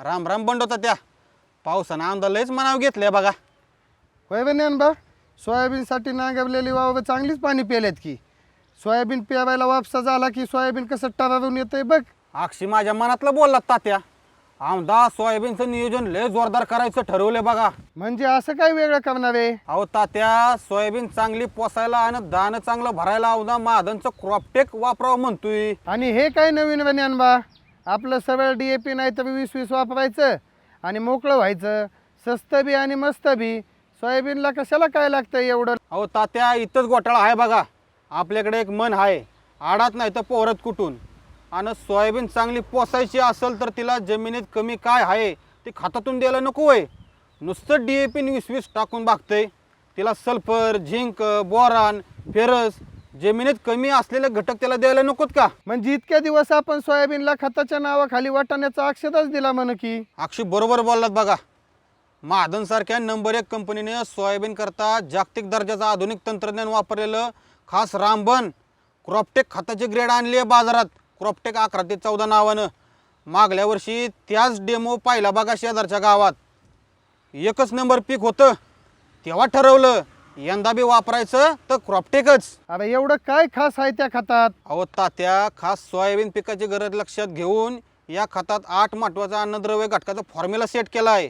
राम राम बंडवता त्या. पावसानं आमदा लयच मनाव घेतलंय बघा. होय बे बा सोयाबीनसाठी नांगरलेली वाव चांगलीच पाणी पेलेत की. सोयाबीन पेवायला वापसा झाला की सोयाबीन कसं टरारून येतंय बघ. अक्षी माझ्या मनातलं बोललात तात्या. आमदा सोयाबीनचं नियोजन लय जोरदार करायचं ठरवलंय बघा. म्हणजे असं काय वेगळं करणार आहे अहो तात्या सोयाबीन चांगली पोसायला आणि दाणं चांगलं भरायला औदा महादनचं क्रॉपटेक वापरावं म्हणतोय. आणि हे काय नवीन बन्यान बा आपलं सरळ डी ए पी नाही तर वीस वीस वापरायचं आणि मोकळं व्हायचं. स्वस्त बी आणि मस्त बी. सोयाबीनला कशाला काय लागतं एवढं? अहो तात्या इथंच घोटाळा आहे बघा. आपल्याकडे एक मन आहे. आडात नाही तर पोहरत कुठून? आणि सोयाबीन चांगली पोसायची असेल तर तिला जमिनीत कमी काय आहे ते खातातून द्यायला नको आहे नुसतं डी ए पी वीस वीस टाकून बघतंय तिला सल्फर झिंक बोरान फेरस जमिनीत कमी असलेले घटक त्याला द्यायला नकोत का? म्हणजे इतक्या दिवस आपण सोयाबीनला खताच्या नावाखाली वाटाण्याचा अक्षरच दिला म्हण की? अक्षय बरोबर बोललात बघा. महादनसारख्या नंबर एक कंपनीने सोयाबीन करता जागतिक दर्जाचं आधुनिक तंत्रज्ञान वापरलेलं खास रामबन क्रॉपटेक खताची ग्रेड आणली आहे बाजारात. क्रॉपटेक अकरा ते चौदा नावानं. मागल्या वर्षी त्याच डेमो पाहिला बघा शेजारच्या गावात. एकच नंबर पीक होतं तेव्हा ठरवलं यंदा बी वापरायचं तर क्रॉपटेकच अरे एवढं काय खास आहे त्या खतात? अहो तात्या खास सोयाबीन पिकाची गरज लक्षात घेऊन या खतात आठ महत्त्वाचा अन्नद्रव्य घटकाचा फॉर्म्युला सेट केला आहे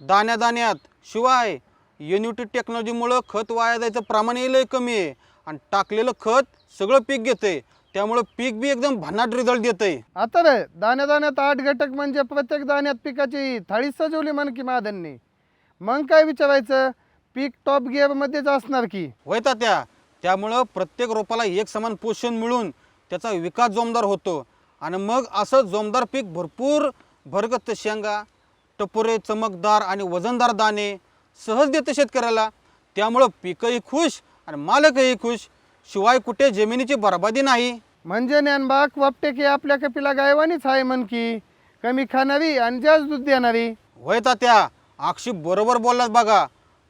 दाण्या दाण्यात शिवाय युनिटी टेक्नॉलॉजीमुळं खत वाया जायचं प्रमाणही लय कमी आहे. आणि टाकलेलं खत सगळं पीक घेतंय. त्यामुळं पीक बी एकदम भन्नाट रिझल्ट देतंय. आता रे दाण्या दाण्यात आठ घटक म्हणजे प्रत्येक दाण्यात पिकाची थाळी सजवली म्हण की महादननी मग काय विचारायचं? पीक टॉप गिअरमध्येच असणार की. होय तात्या. त्यामुळं प्रत्येक रोपाला एक समान पोषण मिळून त्याचा विकास जोमदार होतो. आणि मग असं जोमदार पीक भरपूर भरगत शेंगा टपोरे चमकदार आणि वजनदार दाणे सहज देतं शेतकऱ्याला. त्यामुळं पीकही खुश आणि मालकही खुश. शिवाय कुठे जमिनीची बरबादी नाही. म्हणजे ज्ञानबाग वापटेक हे आपल्या कपिला गायवानीच आहे म्हण की. कमी खाणारी आणि जास्त दूध देणारी. होय तात्या. अक्षी बरोबर बोललात बघा.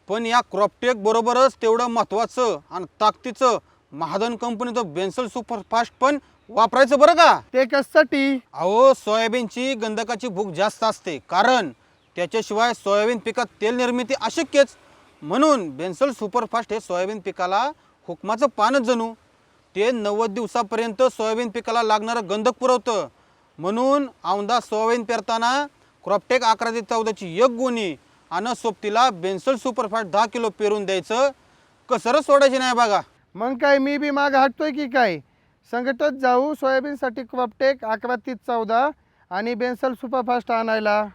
पण या क्रॉपटेक बरोबरच तेवढं महत्त्वाचं आणि ताकदीचं महादन कंपनीचं बेन्सल सुपरफास्ट पण वापरायचं बरं का? ते कशासाठी? अहो सोयाबीनची गंधकाची भूक जास्त असते. कारण त्याच्याशिवाय सोयाबीन पिकात तेल निर्मिती अशक्यच. म्हणून बेन्सल सुपरफास्ट हे सोयाबीन पिकाला हुकमाचं पानच जणू. ते नव्वद दिवसापर्यंत सोयाबीन पिकाला लागणारं गंधक पुरवतं. म्हणून औंदा सोयाबीन पेरताना क्रॉपटेक अकरा ते चौदाची एक गुणी आणि सोबतीला बेन्सल सुपरफास्ट दहा किलो पेरून द्यायचं. कसरच सोडायची नाही बघा. मग काय मी बी माग हटतोय की काय? संघटत जाऊ सोयाबीनसाठी क्रॉपटेक अकरा तीस चौदा आणि बेन्सल सुपरफास्ट आणायला.